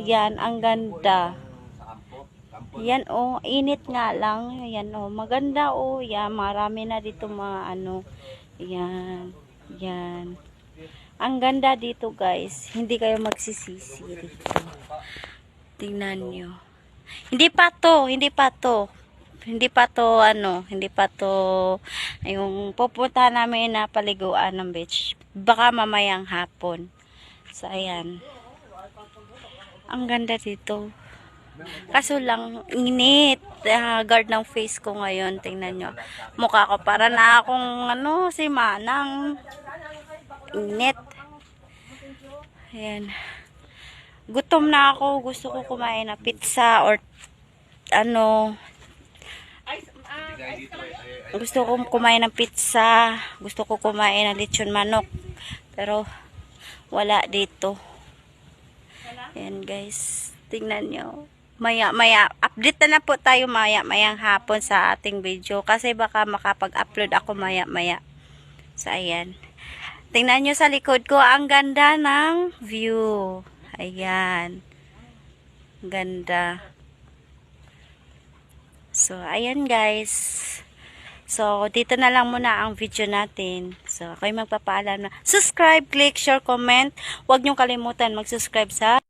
Yan, ang ganda. Yan oh, init nga lang. Yan oh, maganda oh. Yan, marami na dito mga ano. Yan, yan. Ang ganda dito guys. Hindi kayo magsisisi dito. Tingnan nyo. Hindi pa to, hindi pa to. Hindi pa to ano, hindi pa to yung pupunta namin na paliguan ng beach. Baka mamayang hapon. So ayan. Ang ganda dito. Kaso lang, init. Ah, guard ng face ko ngayon. Tingnan nyo. Mukha ko para na akong, ano, si Manang. Init. Ayan. Gutom na ako. Gusto ko kumain na pizza or ano. Gusto ko kumain ng pizza. Gusto ko kumain ng lechon manok. Pero, wala dito. Ayan guys. Tingnan nyo. Maya, maya. Update na na po tayo maya, mayang hapon sa ating video. Kasi baka makapag-upload ako maya, maya. So, ayan. Tingnan nyo sa likod ko. Ang ganda ng view. Ayan. Ganda. So, ayan guys. So, dito na lang muna ang video natin. So, ako'y magpapaalam na. Subscribe, click, share, comment. Huwag niyong kalimutan mag-subscribe sa